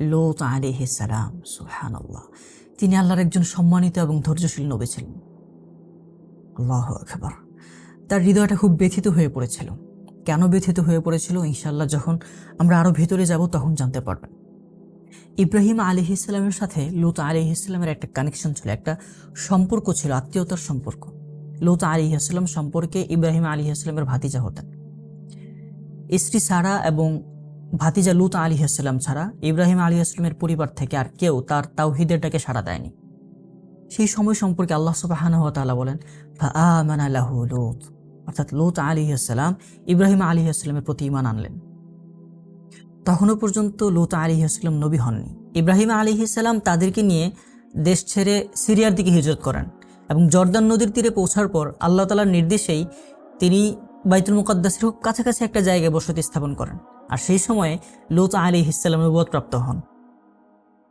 লোত আলিহি সালাম সুহান আল্লাহ তিনি আল্লাহর একজন সম্মানিত এবং ধৈর্যশীল নবী ছিলেন। আল্লাহ একবার তার হৃদয়টা খুব ব্যথিত হয়ে পড়েছিল। কেন ব্যথিত হয়ে পড়েছিল? ইনশাল্লাহ যখন আমরা আরও ভেতরে যাব, তখন জানতে পারবেন। ইব্রাহিম আলী ইসলামের সাথে লুত আলী ইসলামের একটা কানেকশন ছিল, একটা সম্পর্ক ছিল, আত্মীয়তার সম্পর্ক। লুত আলী ইসলাম সম্পর্কে ইব্রাহিম আলী ইসলামের ভাতিজা হতেন। স্ত্রী সারা এবং ভাতিজা লুত আলী ইসলাম ছাড়া ইব্রাহিম আলী ইসলামের পরিবার থেকে আর কেউ তার তাওহিদের ডাকে সাড়া দেয়নি। সেই সময় সম্পর্কে আল্লাহ সুবাহান তাআলা বলেন লুত। অর্থাৎ লুত আলী ইসলাম ইব্রাহিম আলী ইসলামের প্রতি ইমান আনলেন। তখনও পর্যন্ত লুত আলী ইসলাম নবী হননি। ইব্রাহিম আলী ইসলাম তাদেরকে নিয়ে দেশ ছেড়ে সিরিয়ার দিকে হিজরত করেন এবং জর্দান নদীর তীরে পৌঁছার পর আল্লাহ তালার নির্দেশেই তিনি বাইতুল মুকদ্দাসের খুব কাছাকাছি একটা জায়গায় বসতি স্থাপন করেন। আর সেই সময়ে লুত আলী ইসলাম প্রাপ্ত হন।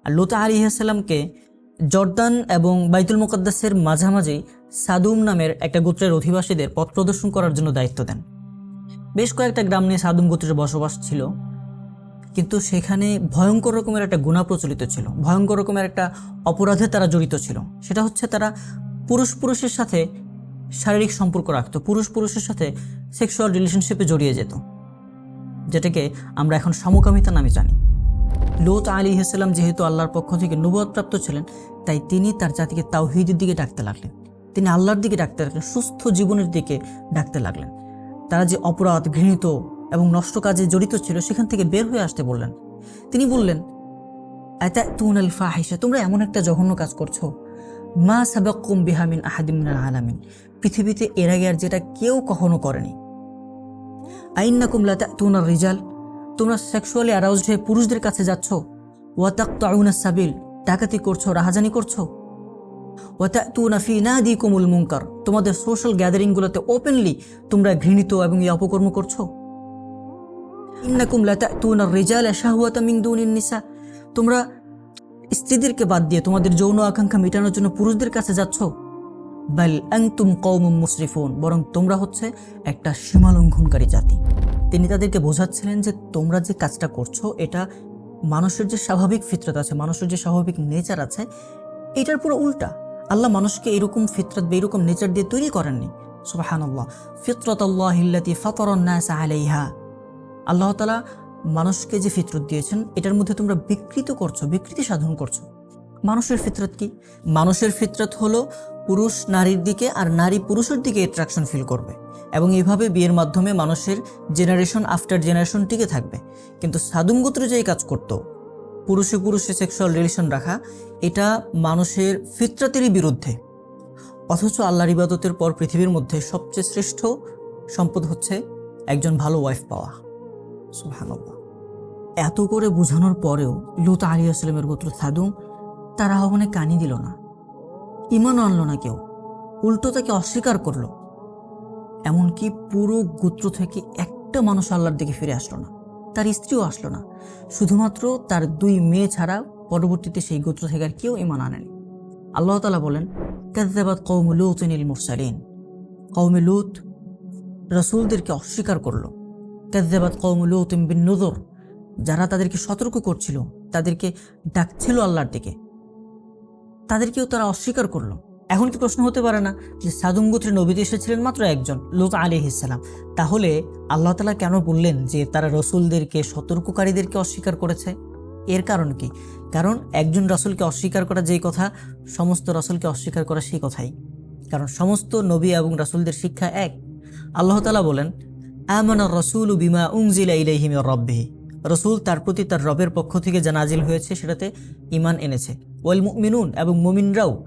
আর লুত আলী ইসলামকে জর্দান এবং বাইতুল মুকদ্দাসের মাঝামাঝি সাদুম নামের একটা গোত্রের অধিবাসীদের পথ প্রদর্শন করার জন্য দায়িত্ব দেন। বেশ কয়েকটা গ্রাম নিয়ে সাদুম গোত্রের বসবাস ছিল। কিন্তু সেখানে ভয়ঙ্কর রকমের একটা গুণা প্রচলিত ছিল। ভয়ঙ্কর রকমের একটা অপরাধে তারা জড়িত ছিল। সেটা হচ্ছে তারা পুরুষ পুরুষের সাথে শারীরিক সম্পর্ক রাখতো, পুরুষ পুরুষের সাথে সেক্সুয়াল রিলেশনশিপে জড়িয়ে যেত, যেটাকে আমরা এখন সমকামিতা নামে জানি। লোত আলী ইসলাম যেহেতু আল্লাহর পক্ষ থেকে প্রাপ্ত ছিলেন, তাই তিনি তার জাতিকে তাওহিদের দিকে ডাকতে লাগলেন। তিনি আল্লাহর দিকে ডাকতে লাগলেন, সুস্থ জীবনের দিকে ডাকতে লাগলেন। তারা যে অপরাধ, ঘৃণিত এবং নষ্ট কাজে জড়িত ছিল, সেখান থেকে বের হয়ে আসতে বললেন। তিনি বললেন এতা তুন আল ফাহিসা তোমরা এমন একটা জঘন্য কাজ করছ। মা সাবাক্কুম বিহামিন আহাদিমিন আলামিন। পৃথিবীতে এর আগে আর যেটা কেউ কখনো করেনি। আইন্নাকুম লাতা তুন রিজাল, তোমরা সেক্সুয়ালি অ্যারাউজড হয়ে পুরুষদের কাছে যাচ্ছ। ওয়াতাক তাউনা সাবিল, ডাকাতি করছ, রাহাজানি করছ। ওয়াতা তুনা ফি না দি কুমুল মুঙ্কার তোমাদের সোশ্যাল গ্যাদারিংগুলোতে ওপেনলি তোমরা ঘৃণিত এবং এই অপকর্ম করছ। ইন্নাকুম লাতা তুনা রিজাল শাহওয়াতা মিন দুনিন নিসা, তোমরা স্ত্রীদেরকে বাদ দিয়ে তোমাদের যৌন আকাঙ্ক্ষা মেটানোর জন্য পুরুষদের কাছে যাচ্ছ। বাল আংতুম কৌমুম মুসরিফুন, বরং তোমরা হচ্ছে একটা সীমালঙ্ঘনকারী জাতি। তিনি তাদেরকে বোঝাচ্ছিলেন যে তোমরা যে কাজটা করছ, এটা মানুষের যে স্বাভাবিক ফিতরত আছে, মানুষের যে স্বাভাবিক নেচার আছে, এটার পুরো উল্টা। আল্লাহ মানুষকে এরকম ফিতরত বা এরকম নেচার দিয়ে তৈরি করেননি। সুবাহান্লাহ ফিতরত আল্লাহ ফাতরন্নাস আলাইহা। আল্লাহ তালা মানুষকে যে ফিতরত দিয়েছেন, এটার মধ্যে তোমরা বিকৃত করছ, বিকৃতি সাধন করছ। মানুষের ফিতরত কি? মানুষের ফিতরত হলো পুরুষ নারীর দিকে আর নারী পুরুষের দিকে অ্যাট্রাকশন ফিল করবে। এবং এভাবে বিয়ের মাধ্যমে মানুষের জেনারেশন আফটার জেনারেশন টিকে থাকবে। কিন্তু সাদুম গোত্রে যে কাজ করত, পুরুষে পুরুষে সেক্সুয়াল রিলেশন রাখা, এটা মানুষের ফিতরতেরই বিরুদ্ধে। অথচ আল্লাহর ইবাদতের পর পৃথিবীর মধ্যে সবচেয়ে শ্রেষ্ঠ সম্পদ হচ্ছে একজন ভালো ওয়াইফ পাওয়া। সুবহানাল্লাহ। এত করে বোঝানোর পরেও লুত আলী আসলামের গোত্র সাদুম তার আহ্বানে কানি দিল না। ইমান আনল না কেউ। উল্টো তাকে অস্বীকার করল। এমনকি পুরো গোত্র থেকে একটা মানুষ আল্লাহর দিকে ফিরে আসলো না। তার স্ত্রীও আসলো না। শুধুমাত্র তার দুই মেয়ে ছাড়া পরবর্তীতে সেই গোত্র থেকে আর কেউ ইমান আনেনি। আল্লাহ তালা বলেন কাজাবাদ কৌম লুতিনিল মুরসালিন। কৌমে লুত রসুলদেরকে অস্বীকার করল। কাজাবাদ কৌম লুতিম বিন নজর যারা তাদেরকে সতর্ক করছিল, তাদেরকে ডাকছিল আল্লাহর দিকে। তাদেরকেও তারা অস্বীকার করল। এখন কি প্রশ্ন হতে পারে না যে সাদুম নবীতে এসেছিলেন মাত্র একজন, লোত আলী তাহলে আল্লাহ তালা কেন বললেন যে তারা রসুলদেরকে, সতর্ককারীদেরকে অস্বীকার করেছে? এর কারণ কি? কারণ একজন রসুলকে অস্বীকার করা যেই কথা, সমস্ত রসুলকে অস্বীকার করা সেই কথাই। কারণ সমস্ত নবী এবং রসুলদের শিক্ষা এক। আল্লাহ তালা বলেন, আমানা রসুল বিমা উংজিলা ইলাইহিম রব্বিহি। রসুল তার প্রতি তার রবের পক্ষ থেকে যা নাজিল হয়েছে সেটাতে ইমান এনেছে। ওয়াল মিনুন এবং মুমিনরাও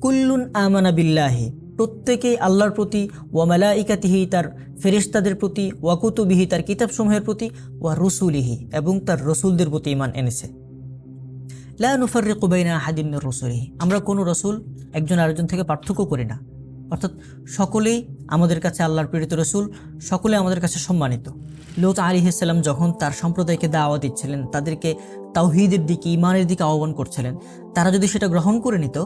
কুল্লুন আমানা বিল্লাহি, প্রত্যেকেই আল্লাহর প্রতি ওয়া মালাইকাতিহি, তার ফেরিস্তাদের প্রতি ওয়াকুতুবিহি তার কিতাবসমূহের প্রতি, ওয়া রসুলিহি এবং তার রসুলদের প্রতি ইমান এনেছে। লা রে বাইনা আহাদিম মির রসুলিহি, আমরা কোনো রসুল, একজন আরেকজন থেকে পার্থক্য করি না। অর্থাৎ সকলেই আমাদের কাছে আল্লাহর প্রেরিত রসুল, সকলে আমাদের কাছে সম্মানিত। লোত আলী ইসলাম যখন তার সম্প্রদায়কে দাওয়া দিচ্ছিলেন, তাদেরকে তাওহিদের দিকে ইমানের দিকে আহ্বান করছিলেন, তারা যদি সেটা গ্রহণ করে নিত,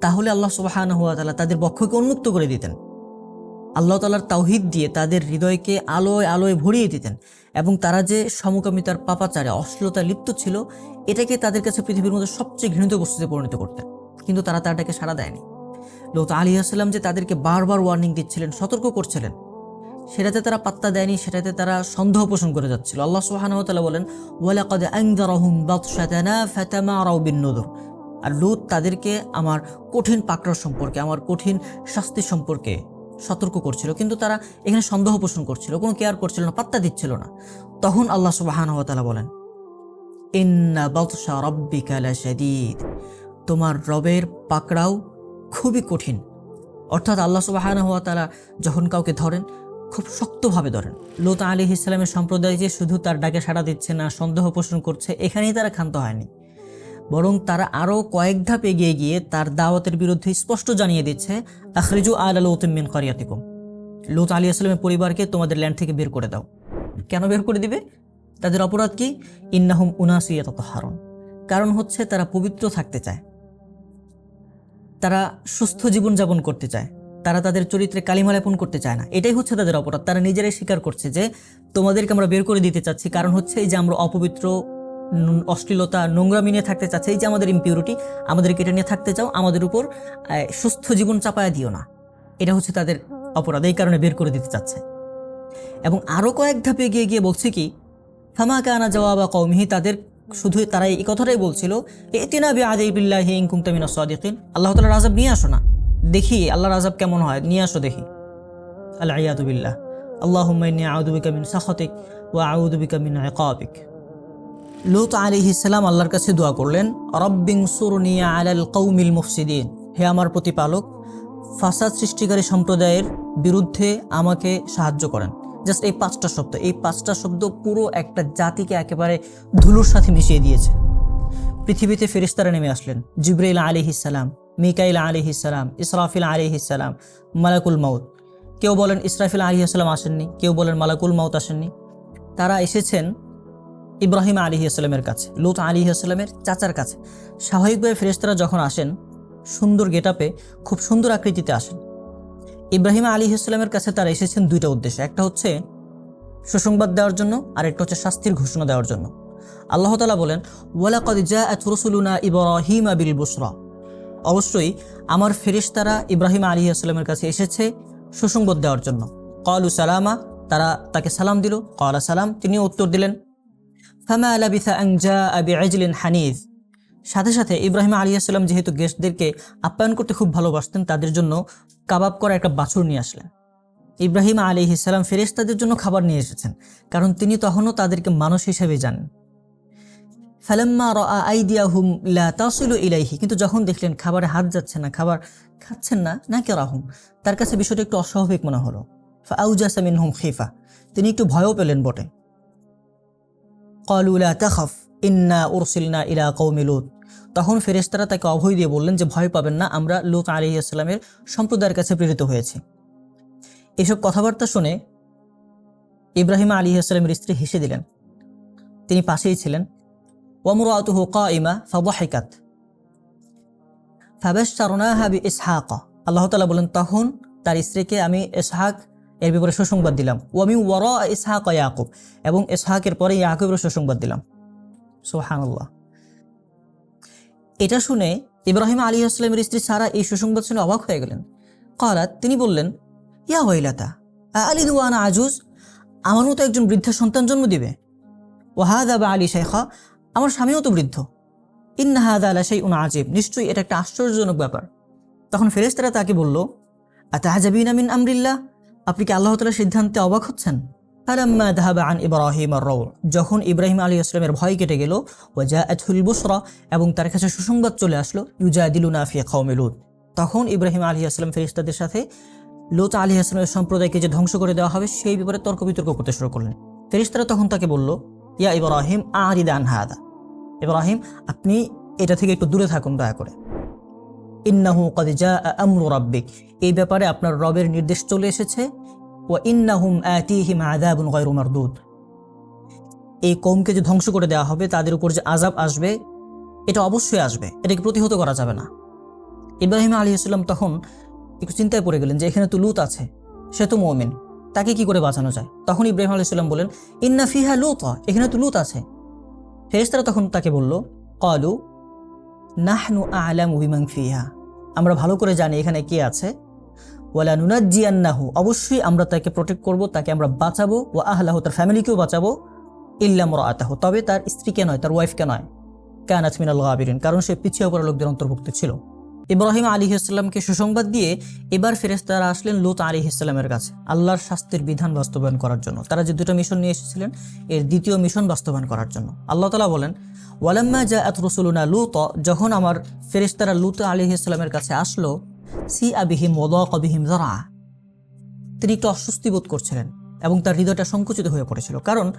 তাহলে আল্লাহ সুবাহান হুয়া তালা তাদের বক্ষকে উন্মুক্ত করে দিতেন। আল্লাহ তালার তাওহিদ দিয়ে তাদের হৃদয়কে আলোয় আলোয় ভরিয়ে দিতেন এবং তারা যে সমকামিতার পাপাচারে অশ্লীলতা লিপ্ত ছিল, এটাকে তাদের কাছে পৃথিবীর মধ্যে সবচেয়ে ঘৃণিত বস্তুতে পরিণত করতেন। কিন্তু তারা তারটাকে সাড়া দেয়নি। লোত আলী আসসালাম যে তাদেরকে বারবার ওয়ার্নিং দিচ্ছিলেন, সতর্ক করছিলেন। সেটাতে তারা পাত্তা দেয়নি, সেটাতে তারা সন্দেহ পোষণ করে যাচ্ছিল। আল্লাহ তাআলা বলেন আর লুত তাদেরকে আমার কঠিন পাকড়া সম্পর্কে, আমার কঠিন শাস্তি সম্পর্কে সতর্ক করছিল। কিন্তু তারা এখানে সন্দেহ পোষণ করছিল, কোনো কেয়ার করছিল না, পাত্তা দিচ্ছিল না। তখন আল্লাহ সুবহানাহু ওয়া তাআলা বলেন, ইন্না বাতশা রাব্বিকা লাশাদীদ। তোমার রবের পাকড়াও খুবই কঠিন। অর্থাৎ আল্লাহ সুবহানাহু হওয়া তারা যখন কাউকে ধরেন, খুব শক্তভাবে ধরেন। লোত আলী ইসলামের সম্প্রদায় যে শুধু তার ডাকে সাড়া দিচ্ছে না, সন্দেহ পোষণ করছে, এখানেই তারা ক্ষান্ত হয়নি। বরং তারা আরও কয়েক ধাপ এগিয়ে গিয়ে তার দাওয়াতের বিরুদ্ধে স্পষ্ট জানিয়ে দিচ্ছে, আখরিজু আল আল মিন কারিয়াতিকুম। লোত আলী আসলামের পরিবারকে তোমাদের ল্যান্ড থেকে বের করে দাও। কেন বের করে দিবে? তাদের অপরাধ কি? ইন্নাহুম উনাসিয়াত হারণ কারণ হচ্ছে তারা পবিত্র থাকতে চায়। তারা সুস্থ জীবনযাপন করতে চায়। তারা তাদের চরিত্রে কালিমা লেপন করতে চায় না। এটাই হচ্ছে তাদের অপরাধ। তারা নিজেরাই স্বীকার করছে যে, তোমাদেরকে আমরা বের করে দিতে চাচ্ছি। কারণ হচ্ছে এই যে আমরা অপবিত্র অশ্লীলতা, নোংরামি নিয়ে থাকতে চাচ্ছি, এই যে আমাদের ইম্পিউরিটি আমাদেরকে এটা নিয়ে থাকতে চাও, আমাদের উপর সুস্থ জীবন চাপায়া দিও না। এটা হচ্ছে তাদের অপরাধ। এই কারণে বের করে দিতে চাচ্ছে। এবং আরও কয়েক ধাপে এগিয়ে গিয়ে বলছে কি, ফামা কানা জওয়াবা কৌমিহি তাদের শুধু তারা এই কথাটাই বলছিল এতিনা বি আদাইবিল্লাহি ইন কুনতা মিনাস সাদিকিন। আল্লাহ তাআলার আযাব নিয়ে আসো না। দেখি আল্লাহর আযাব কেমন হয়, নিয়ে আসো দেখি। আল আয়াদু বিল্লাহ। আল্লাহুম্মা ইন্নী আউযু বিকা মিন সাখাতিক ওয়া আউযু বিকা মিন ইকাবিক। লূত আলাইহিস সালাম আল্লাহর কাছে দোয়া করলেন, রব্বিং সুরনি আলাল কৌমিল মুফসিদিন। হে আমার প্রতিপালক, ফাসাদ সৃষ্টিকারী সম্প্রদায়ের বিরুদ্ধে আমাকে সাহায্য করেন। জাস্ট এই পাঁচটা শব্দ, এই পাঁচটা শব্দ পুরো একটা জাতিকে একেবারে ধুলোর সাথে মিশিয়ে দিয়েছে। পৃথিবীতে ফেরিস্তারা নেমে আসলেন। জিব্রাইল আলিহিসাল্লাম মিকাইল আলিহিসাল্লাম ইসরাফিল আলিহিসাল্লাম মালাকুল মাউত। কেউ বলেন ইসরাফিল আলিহাসাল্লাম আসেননি, কেউ বলেন মালাকুল মাউত আসেননি। তারা এসেছেন ইব্রাহিম আলী আসসালামের কাছে, লুত আলী আসসালামের চাচার কাছে। স্বাভাবিকভাবে ফেরেস্তারা যখন আসেন, সুন্দর গেটাপে খুব সুন্দর আকৃতিতে আসেন। ইব্রাহিম আলী আসসালামের কাছে তারা এসেছেন দুইটা উদ্দেশ্যে। একটা হচ্ছে সুসংবাদ দেওয়ার জন্য, আর একটা হচ্ছে শাস্তির ঘোষণা দেওয়ার জন্য। আল্লাহ তালা বলেন, ওয়ালাকদ রসুলুনা ইব্রাহিম বিল বুসরা অবশ্যই আমার ফেরেশতারা ইব্রাহিম আলী আসসালামের কাছে এসেছে সুসংবাদ দেওয়ার জন্য। কলু সালামা, তারা তাকে সালাম দিল। কলা সালাম, তিনিও উত্তর দিলেন, ফামা লাবিথা আংজা আবি আজলিন হানিফ। সাথে সাথে ইব্রাহিম আলী আসসালাম যেহেতু গেস্টদেরকে আপ্যায়ন করতে খুব ভালোবাসতেন, তাদের জন্য কাবাব করা একটা বাছুর নিয়ে আসলেন। ইব্রাহিম আলী ইসলাম ফেরেশতাদের জন্য খাবার নিয়ে এসেছেন, কারণ তিনি তখনও তাদেরকে মানুষ হিসেবে জানেন। ফালাম্মা রা আইদিয়াহুম লা তাসিলু ইলাইহি, কিন্তু যখন দেখলেন খাবারে হাত যাচ্ছে না, খাবার খাচ্ছেন না না কে রাহুম তার কাছে বিষয়টা একটু অস্বাভাবিক মনে হলো। ফাউজাসা মিনহুম খিফা, তিনি একটু ভয়ও পেলেন বটে। ক্বালু লা তাখাফ, ইন্না উরসিলনা ইলা কওমি লুত। তখন ফেরেস্তারা তাকে অভয় দিয়ে বললেন যে, ভয় পাবেন না, আমরা লুত আলি সালামের সম্প্রদায়ের কাছে প্রেরিত হয়েছি। এসব কথাবার্তা শুনে ইব্রাহিম আলী আসসালামের স্ত্রী হেসে দিলেন। তিনি পাশেই ছিলেন। ওমরাতুহু কাইমা ফাদাহিকাত ফাবাশশারনাহা বিইসহাক। আল্লাহ তাআলা বলেন, তখন তার স্ত্রীকে আমি ইসহাক এর ব্যাপারে সুসংবাদ দিলাম। ও ওয়ামি ওয়ারা ইসহাক ইয়াকুব। এবং ইসহাকের পরে ইয়াকুবের সুসংবাদ দিলাম। সুবহানাল্লাহ। এটা শুনে ইব্রাহিম আলী আসলামের স্ত্রী সারা এই সুসংবাদ শুনে অবাক হয়ে গেলেন। কালাত, তিনি বললেন, ইয়া ওয়াইলাতা আলিদ ওয়ানা আজুজ আমার মতো একজন বৃদ্ধা সন্তান জন্ম দিবে। ওয়াহাদা বা আলী শেখা আমার স্বামীও তো বৃদ্ধ। ইন্না হাদা আলা সেই উনা আজিব, নিশ্চয়ই এটা একটা আশ্চর্যজনক ব্যাপার। তখন ফেরেস্তারা তাকে বলল, আতাহাজাবিন আমিন আমরিল্লাহ, আপনি কি আল্লাহ তালার সিদ্ধান্তে অবাক হচ্ছেন? ফালাম্মা দাহাবা আন ইব্রাহিম আর রৌল যখন ইব্রাহিম আলী আসলামের ভয় কেটে গেল ওয়াজা আথুল বুসরা, এবং তার কাছে সুসংবাদ চলে আসলো ইউজা দিলুনা ফিয়া খাওমে লুত। তখন ইব্রাহিম আলী আসলাম ফেরিস্তাদের সাথে লোত আলী আসলামের সম্প্রদায়কে যে ধ্বংস করে দেওয়া হবে, সেই ব্যাপারে তর্ক বিতর্ক করতে শুরু করলেন। ফেরিস্তারা তখন তাকে বলল, ইয়া ইব্রাহিম আরিদান হাদা। ইব্রাহিম, আপনি এটা থেকে একটু দূরে থাকুন, দয়া করে। ইন্নাহু কদ জা আমরু রাব্বিক। এই ব্যাপারে আপনার রবের নির্দেশ চলে এসেছে। ও ইন্নাহুম আতিহিম আযাবুন গায়রু মারদুদ। এই কৌমকে যে ধ্বংস করে দেওয়া হবে, তাদের উপর যে আজাব আসবে, এটা অবশ্যই আসবে। এটাকে প্রতিহত করা যাবে না। ইব্রাহিম আলী ইসলাম তখন একটু চিন্তায় পড়ে গেলেন যে, এখানে তো লুত আছে, সে তো মমিন, তাকে কি করে বাঁচানো যায়? তখন ইব্রাহিম আলাইসাল্লাম বলেন ইন্না ফিহা লুত, এখানে তো লুত আছে। ফেরেশতারা তখন তাকে বলল কলু নাহনু আলামু বিমান ফিহা। আমরা ভালো করে জানি এখানে কে আছে ওয়ালা নুনাজ্জিয়ান্নাহু অবশ্যই আমরা তাকে প্রোটেক্ট করব, তাকে আমরা বাঁচাবো ও আহলাহু, তার ফ্যামিলিকেও বাঁচাবো ইল্লাম রাতাহু তবে তার স্ত্রীকে নয়, তার ওয়াইফকে নয়। কানাত মিনাল গাবিরিন, কারণ সে পিছিয়ে পড়া লোকদের অন্তর্ভুক্ত ছিল। ইব্রাহিম আলী ইসলামকে সুসংবাদ দিয়ে এবার ফেরেস্তারা আসলেন লুত আলী ইসলামের কাছে, আল্লাহর শাস্তির বিধান বাস্তবায়ন করার জন্য। তারা যে দুটো মিশন নিয়ে এসেছিলেন, এর দ্বিতীয় মিশন বাস্তবায়ন করার জন্য। আল্লাহ তালা বলেন, ওয়ালাম্মা জা এত রসুলুনা লুত যখন আমার ফেরেস্তারা লুত আলী ইসলামের কাছে আসলো সি আবিহিম ওদবিহিম জরা তিনি একটু অস্বস্তি বোধ করছিলেন এবং তার হৃদয়টা সংকুচিত হয়ে পড়েছিল। কারণ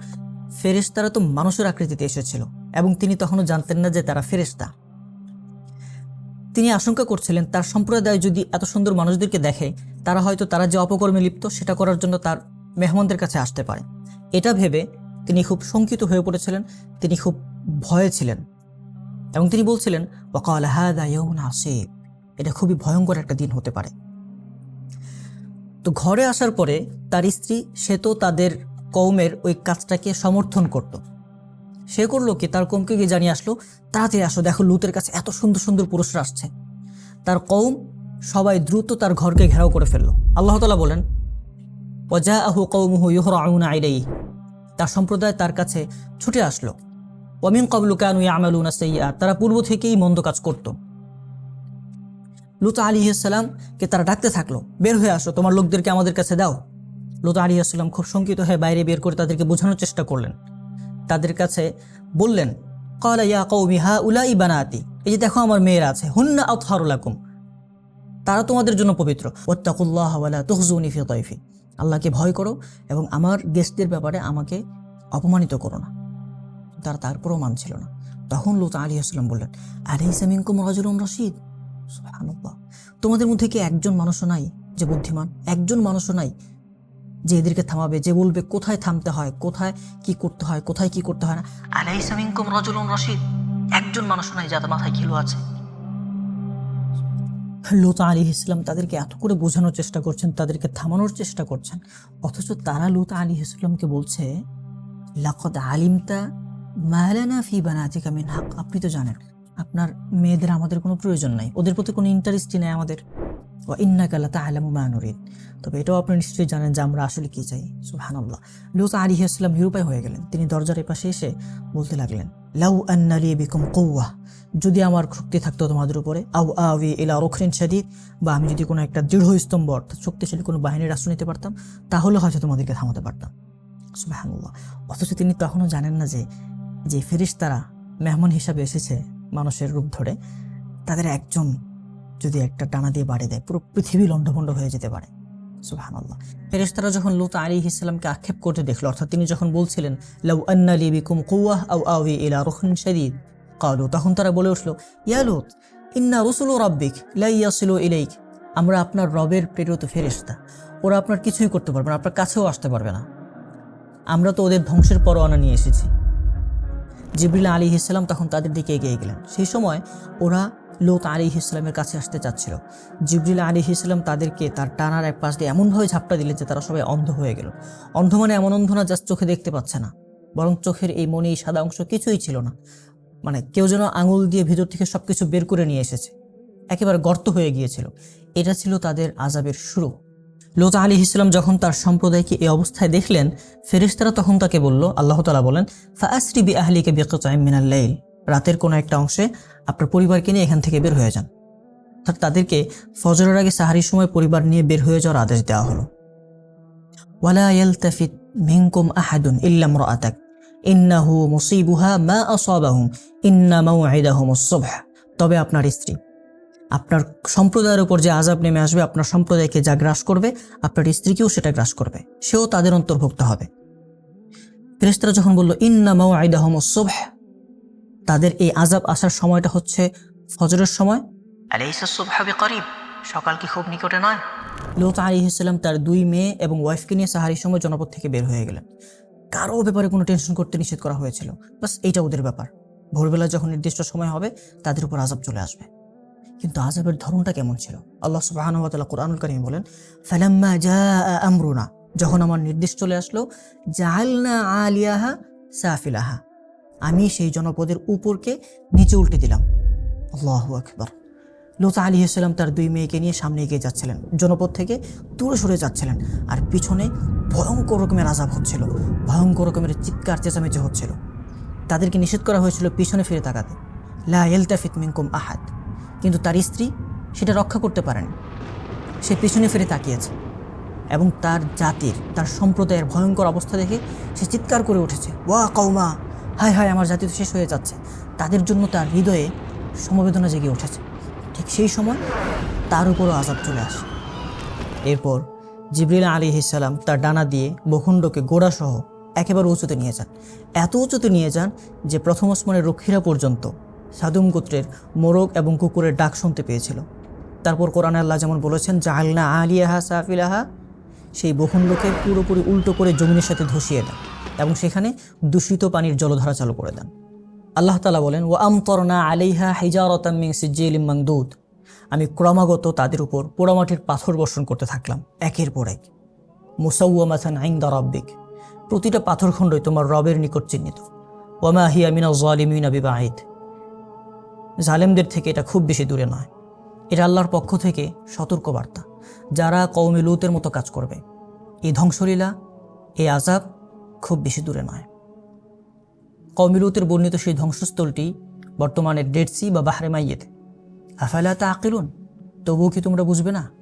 ফেরেশতারা তো মানুষের আকৃতিতে এসেছিল এবং তিনি তখনও জানতেন না যে তারা ফেরেশতা। তিনি আশঙ্কা করছিলেন, তার সম্প্রদায় যদি এত সুন্দর মানুষদেরকে দেখে, তারা হয়তো তারা যে অপকর্মে লিপ্ত, সেটা করার জন্য তার মেহমানদের কাছে আসতে পারে। এটা ভেবে তিনি খুব শঙ্কিত হয়ে পড়েছিলেন, তিনি খুব ভয়ে ছিলেন এবং তিনি বলছিলেন ওকাল হাদা ইয়ৌন আসিফ এটা খুবই ভয়ঙ্কর একটা দিন হতে পারে। তো ঘরে আসার পরে তার স্ত্রী সে তো তাদের কৌমের ওই কাজটাকে সমর্থন করত। সে করল কি, তার কৌমকে গিয়ে জানিয়ে আসলো, তাড়াতাড়ি আসো, দেখো লুতের কাছে এত সুন্দর সুন্দর পুরুষরা আসছে। তার কৌম সবাই দ্রুত তার ঘরকে ঘেরাও করে ফেলল। আল্লাহ তালা বলেন ওজা আহু কৌমুহু ইহর আউন আইরাই তার সম্প্রদায় তার কাছে ছুটে আসলো। ওমিন আমালুনা সাইয়া তারা পূর্ব থেকেই মন্দ কাজ করত। লুত আলী কে তারা ডাকতে থাকল, বের হয়ে আসো তোমার লোকদেরকে আমাদের কাছে দাও। লুতা আলী আসসালাম খুব শঙ্কিত হয়ে বাইরে বের করে তাদেরকে বোঝানোর চেষ্টা করলেন। তাদের কাছে বললেন কলা ইয়া কৌমি হা উলাই বানাতি, এই যে দেখো আমার মেয়েরা আছে, হুন্না আতহারুলাকুম তারা তোমাদের জন্য পবিত্র ওত্তাকুল্লাহ ওয়ালা তুহজুনি ফি তৈফি আল্লাহকে ভয় করো এবং আমার গেস্টদের ব্যাপারে আমাকে অপমানিত করো না। তারা তারপরও মানছিল না। তখন লুত আলী আসসালাম বললেন আরে ইসামিনকুম রাজুলুন রশিদ? তোমাদের মধ্যে কি একজন মানুষও নাই যে বুদ্ধিমান? একজন মানুষও নাই যে এদেরকে থামাবে, যে বলবে কোথায় থামতে হয়, কোথায় কি করতে হয়, কোথায় কি করতে হয় না? আলাইসা মিনকুম রাজুলুন রশিদ। একজন মানুষ নাই যাদের মাথায় ঘিলু আছে। লুত আলী ইসলাম তাদেরকে এত করে বোঝানোর চেষ্টা করছেন, তাদেরকে থামানোর চেষ্টা করছেন, অথচ তারা লুত আলী ইসলামকে বলছে, লাকদ আলিমতা মালানা ফি বানাতিকা মিন হক আপনি তো জানেন আপনার মেয়েদের আমাদের কোনো প্রয়োজন নাই। ওদের প্রতি কোনো ইন্টারেস্টই নেই আমাদের। ও ইন্নাকালা তাহলামু মানুরিদ তবে এটাও আপনি নিশ্চয়ই জানেন যে আমরা আসলে কি চাই। সুবহানাল্লাহ। লুত আলী ইসলাম নিরুপায় হয়ে গেলেন। তিনি দরজার পাশে এসে বলতে লাগলেন, লাউ আন্নালি বিকুম কৌয়া যদি আমার শক্তি থাকতো তোমাদের উপরে আউ আউি এলা রক্ষিন শাদিদ, বা আমি যদি কোনো একটা দৃঢ় স্তম্ভ, অর্থাৎ শক্তিশালী কোনো বাহিনীর আশ্রয় নিতে পারতাম, তাহলে হয়তো তোমাদেরকে থামাতে পারতাম। সুবহানাল্লাহ। অথচ তিনি তখনও জানেন না যে যে ফেরিস্তারা মেহমান হিসাবে এসেছে মানুষের রূপ ধরে, তাদের একজন যদি একটা টানা দিয়ে বাড়ি দেয়, পুরো পৃথিবী লণ্ডভণ্ড হয়ে যেতে পারে। সুহান আল্লাহ ফেরেশতারা যখন লুত আলী ইসলামকে আক্ষেপ করতে দেখল, অর্থাৎ তিনি যখন বলছিলেন, লাউ আন্না লি বিকুম কুওয়াহ আও আউই ইলা রুখনিন শাদীদ কালু, তখন তারা বলে উঠল, ইয়া লুত, ইন্না রুসুলু রাব্বিক লা ইয়াসিলু ইলাইক আমরা আপনার রবের প্রেরিত ফেরেশতা। ওরা আপনার কিছুই করতে পারবে না, আপনার কাছেও আসতে পারবে না। আমরা তো ওদের ধ্বংসের পরোয়ানা নিয়ে এসেছি। জিবরিল আলী ইসলাম তখন তাদের দিকে এগিয়ে গেলেন। সেই সময় ওরা লোত আলী ইসলামের কাছে আসতে চাচ্ছিল। জিবরিল আলী ইসলাম তাদেরকে তার টানার এক পাশ দিয়ে এমনভাবে ঝাপটা দিলেন যে তারা সবাই অন্ধ হয়ে গেল। অন্ধ মানে এমন অন্ধ না জাস্ট চোখে দেখতে পাচ্ছে না। বরং চোখের এই মনে এই সাদা অংশ কিছুই ছিল না। মানে কেউ যেন আঙুল দিয়ে ভিতর থেকে সব কিছু বের করে নিয়ে এসেছে। একেবারে গর্ত হয়ে গিয়েছিল। এটা ছিল তাদের আজাবের শুরু। লোত আলী ইসলাম যখন তার সম্প্রদায়কে এই অবস্থায় দেখলেন, ফেরেশতারা তখন তাকে বলল, আল্লাহ তালা বলেন, ফাআসরি বি আহলিকে বেকাইম মিনাল লাইল। রাতের কোনো একটা অংশে আপনার পরিবারকে নিয়ে এখান থেকে বের হয়ে যান। অর্থাৎ তাদেরকে ফজরের আগে সাহারির সময় পরিবার নিয়ে বের হয়ে যাওয়ার আদেশ দেওয়া হলো। ওয়ালা ইয়ালতাফিত মিনকুম আহাদুন ইল্লা ইমরাআতাক ইন্নাহু মুসিবুহা মা আসাবাহুম। ইন্না মাউইদাহুমুস সুবহ তবে আপনার স্ত্রী আপনার সম্প্রদায়ের উপর যে আজাব নেমে আসবে আপনার সম্প্রদায়কে যা গ্রাস করবে আপনার স্ত্রীকেও সেটা গ্রাস করবে। সেও তাদের অন্তর্ভুক্ত হবে। ফেরেশতারা যখন বলল ইন্না মাউইদাহুমুস সুবহ তাদের এই আজাব আসার সময়টা হচ্ছে ফজরের সময়। বিকরিব সকাল কি খুব নিকটে নয়? লোত আলাইহিসসালাম তার দুই মেয়ে এবং ওয়াইফকে নিয়ে সাহারির সময় জনপদ থেকে বের হয়ে গেলেন। কারও ব্যাপারে কোনো টেনশন করতে নিষেধ করা হয়েছিল। বাস এইটা ওদের ব্যাপার। ভোরবেলা যখন নির্দিষ্ট সময় হবে তাদের উপর আজাব চলে আসবে। কিন্তু আজাবের ধরনটা কেমন ছিল? আল্লাহ তাআলা কোরআনুল কারীমে বলেন, ফালাম্মা জাআ আমরুনা যখন আমার নির্দেশ চলে আসলো, জাআলনা আলিয়াহা সাফিলাহা আমি সেই জনপদের উপরকে নিচে উল্টে দিলাম। আল্লাহু আকবার। লোত আলী ইসলাম তার দুই মেয়েকে নিয়ে সামনে এগিয়ে যাচ্ছিলেন। জনপদ থেকে দূরে সরে যাচ্ছিলেন আর পিছনে ভয়ঙ্কর রকমের আজাব হচ্ছিল, ভয়ঙ্কর রকমের চিৎকার, চেঁচামেচি হচ্ছিল। তাদেরকে নিষেধ করা হয়েছিল পিছনে ফিরে তাকাতে। লা এলতাফিত মিনকুম আহাদ। কিন্তু তার স্ত্রী সেটা রক্ষা করতে পারেনি। সে পিছনে ফিরে তাকিয়েছে এবং তার জাতির, তার সম্প্রদায়ের ভয়ঙ্কর অবস্থা দেখে সে চিৎকার করে উঠেছে, ওয়া কৌমা হায় হায়, আমার জাতি তো শেষ হয়ে যাচ্ছে। তাদের জন্য তার হৃদয়ে সমবেদনা জেগে উঠেছে। ঠিক সেই সময় তার উপরও আজাব চলে আসে। এরপর জিবরিল আলী ইসালাম তার ডানা দিয়ে বখুণ্ডকে গোড়াসহ একেবারে উঁচুতে নিয়ে যান। এত উঁচুতে নিয়ে যান যে প্রথম ওসমানের রক্ষীরা পর্যন্ত সাদুম গোত্রের মোরগ এবং কুকুরের ডাক শুনতে পেয়েছিল। তারপর কোরআন আল্লাহ যেমন বলেছেন জাহালনা আলিয়াহা সাফিলাহা সেই বখুণ্ডকে পুরোপুরি উল্টো করে জমিনের সাথে ধসিয়ে দেন এবং সেখানে দূষিত পানির জলধারা চালু করে দেন। আল্লাহ তালা বলেন ও আমতরনা আলিহা হিজারতামিং সিজিলিম মাংদুদ আমি ক্রমাগত তাদের উপর পোড়ামাটির পাথর বর্ষণ করতে থাকলাম, একের পর এক। মুসাউয়া মাথান আইন রব্বিক, প্রতিটা পাথরখণ্ডই তোমার রবের নিকট চিহ্নিত। ওমা হিয়া মিনা জালিমিনা বিবাহিত জালেমদের থেকে এটা খুব বেশি দূরে নয়। এটা আল্লাহর পক্ষ থেকে সতর্কবার্তা। যারা কৌমে লুতের মতো কাজ করবে, এই ধ্বংসলীলা, এই আজাব খুব বেশি দূরে নয়। কৌমিলুতের বর্ণিত সেই ধ্বংসস্থলটি বর্তমানে ডেডসি বা বাহারে মাইয়েতে। আফালা তা আকিলুন তবুও কি তোমরা বুঝবে না?